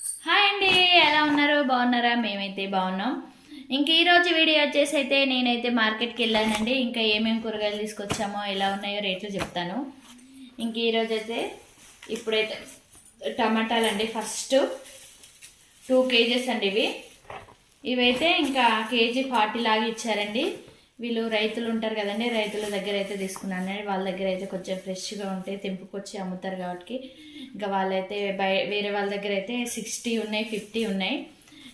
Hi అండి ఎలా ఉన్నారు? బాగున్నారా? మేమైతే బాగున్నాం. ఇంక ఈరోజు వీడియో వచ్చేసి అయితే నేనైతే మార్కెట్కి వెళ్ళానండి. ఇంకా ఏమేమి కూరగాయలు తీసుకొచ్చామో ఎలా ఉన్నాయో రేట్లు చెప్తాను. ఇంక ఈరోజు అయితే ఇప్పుడైతే టమాటాలు అండి ఫస్ట్. టూ కేజెస్ అండి ఇవి. ఇవైతే ఇంకా కేజీ ఫార్టీ లాగా ఇచ్చారండి. వీళ్ళు రైతులు ఉంటారు కదండి రైతుల దగ్గర అయితే తీసుకున్నాను వాళ్ళ దగ్గర అయితే కొంచెం ఫ్రెష్గా ఉంటాయి తెంపుకొచ్చి అమ్ముతారు కాబట్టి. ఇంకా వాళ్ళైతే బయ వేరే వాళ్ళ దగ్గర అయితే సిక్స్టీ ఉన్నాయి ఫిఫ్టీ ఉన్నాయి.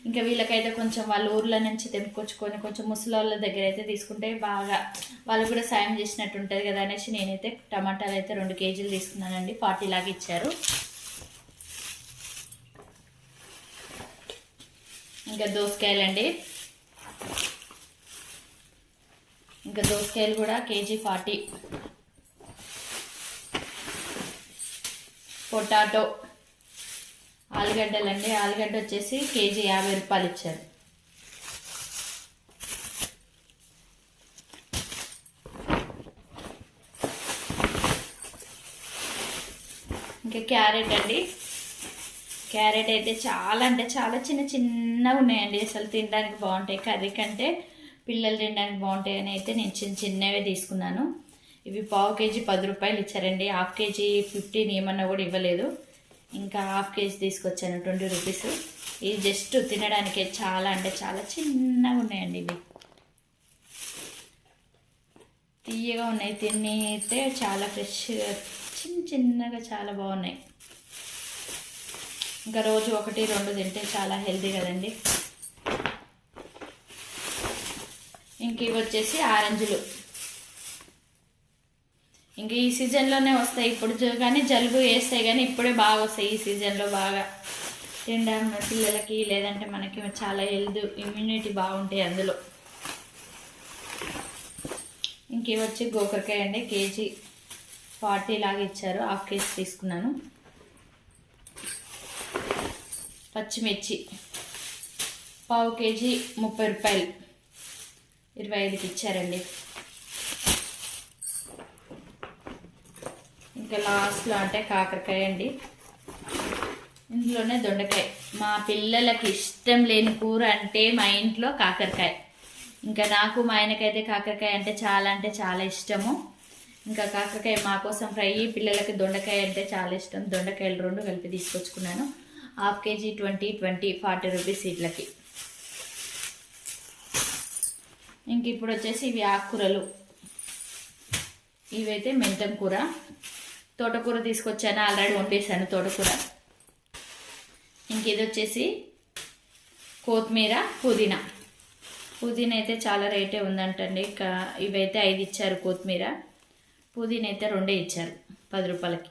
ఇంకా వీళ్ళకైతే కొంచెం వాళ్ళ ఊర్ల నుంచి తెంపుకొచ్చుకొని కొంచెం ముసలి వాళ్ళ దగ్గర అయితే తీసుకుంటే బాగా వాళ్ళు కూడా సాయం చేసినట్టు ఉంటుంది కదా అనేసి నేనైతే టమాటాలు అయితే రెండు కేజీలు తీసుకున్నానండి. ఫార్టీ లాగా ఇచ్చారు. ఇంకా దోసకాయలండి. ఇంకా దోసకాయలు కూడా కేజీ ఫార్టీ. పొటాటో ఆలుగడ్డలండి. ఆలుగడ్డ వచ్చేసి కేజీ యాభై రూపాయలు ఇచ్చారు. ఇంకా క్యారెట్ అండి. క్యారెట్ అయితే చాలా అంటే చాలా చిన్న చిన్నగా ఉన్నాయండి. అసలు తినడానికి బాగుంటాయి. కర్రీ కంటే పిల్లలు తినడానికి బాగుంటాయని అయితే నేను చిన్న చిన్నవే తీసుకున్నాను. ఇవి పావు కేజీ పది రూపాయలు ఇచ్చారండి. హాఫ్ కేజీ ఫిఫ్టీన్ ఏమన్నా కూడా ఇవ్వలేదు. ఇంకా హాఫ్ కేజీ తీసుకొచ్చాను ట్వంటీ రూపీస్. ఇది జస్ట్ తినడానికి చాలా అంటే చాలా చిన్నగా ఉన్నాయండి ఇవి. తీయగా ఉన్నాయి. తిని అయితే చాలా ఫ్రెష్గా చిన్న చిన్నగా చాలా బాగున్నాయి. ఇంకా రోజు ఒకటి రెండు తింటే చాలా హెల్తీ కదండి. ఇంక ఇవి వచ్చేసి ఆరెంజ్లు. ఇంక ఈ సీజన్లోనే వస్తాయి. ఇప్పుడు కానీ జలుబు వేస్తాయి కానీ ఇప్పుడే బాగా వస్తాయి ఈ సీజన్లో బాగా. తినడం పిల్లలకి లేదంటే మనకి చాలా హెల్త్ ఇమ్యూనిటీ బాగుంటాయి అందులో. ఇంక వచ్చి గోకరకాయ అండి. కేజీ ఫార్టీ లాగా ఇచ్చారు. హాఫ్ కేజీ తీసుకున్నాను. పచ్చిమిర్చి. పావు కేజీ ముప్పై రూపాయలు. ఇరవై ఐదుకి ఇచ్చారండి. ఇంకా లాస్ట్లో అంటే కాకరకాయ అండి. ఇంట్లోనే దొండకాయ. మా పిల్లలకి ఇష్టం లేని కూర అంటే మా ఇంట్లో కాకరకాయ. ఇంకా నాకు మా ఆయనకైతే కాకరకాయ అంటే చాలా అంటే చాలా ఇష్టము. ఇంకా కాకరకాయ మా కోసం ఫ్రై పిల్లలకి దొండకాయ అంటే చాలా ఇష్టం. దొండకాయలు రెండు కలిపి తీసుకొచ్చుకున్నాను. Half KG twenty twenty forty rupees ఇట్లకి ఇంక ఇప్పుడు వచ్చేసి ఇవి ఆకుకూరలు. ఇవైతే మెంతం కూర. తోటకూర తీసుకొచ్చాను? ఆల్రెడీ వండేసాను తోటకూర. ఇంక ఇది వచ్చేసి కొత్తిమీర పుదీనా. పుదీనా అయితే చాలా రేటే ఉందంటండి. ఇంకా ఇవైతే ఐదు ఇచ్చారు కొత్తిమీర. పుదీనా అయితే రెండే ఇచ్చారు పది రూపాయలకి.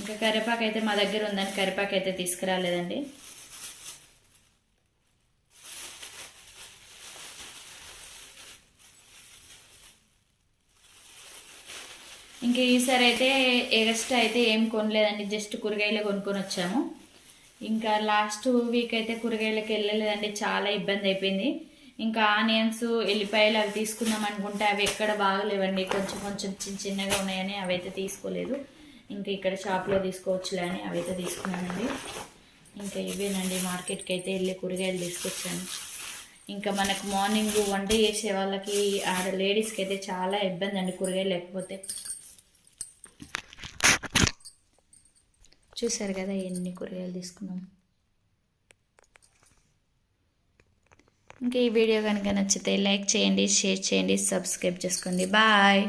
ఇంకా కరివేపాకు అయితే మా దగ్గర ఉందని కరివేపాకు అయితే తీసుకురాలేదండి. ఇంకా ఈసారి అయితే ఎక్స్ట్రా అయితే ఏం కొనలేదండి జస్ట్ కూరగాయలే కొనుక్కొని వచ్చాము. ఇంకా లాస్ట్ వీక్ అయితే కూరగాయలకి వెళ్ళలేదండి చాలా ఇబ్బంది అయిపోయింది. ఇంకా ఆనియన్స్ ఎల్లిపాయలు అవి తీసుకుందాం అనుకుంటే అవి ఎక్కడ బాగలేవండి కొంచెం కొంచెం చిన్న చిన్నగా ఉన్నాయని అవి అయితే తీసుకోలేదు. ఇంకా ఇక్కడ షాప్లో తీసుకోవచ్చులే అని అవి అయితే తీసుకున్నానండి. ఇంకా ఇవేనండి మార్కెట్కి అయితే వెళ్ళి కూరగాయలు తీసుకొచ్చాను. ఇంకా మనకు మార్నింగ్ వంట చేసే వాళ్ళకి ఆడ లేడీస్కి అయితే చాలా ఇబ్బంది అండి కూరగాయలు లేకపోతే. చూసారు కదా ఎన్ని కూరగాయలు తీసుకున్నాం. ఇంకా ఈ వీడియో కనుక నచ్చితే లైక్ చేయండి షేర్ చేయండి సబ్స్క్రైబ్ చేసుకోండి. బాయ్.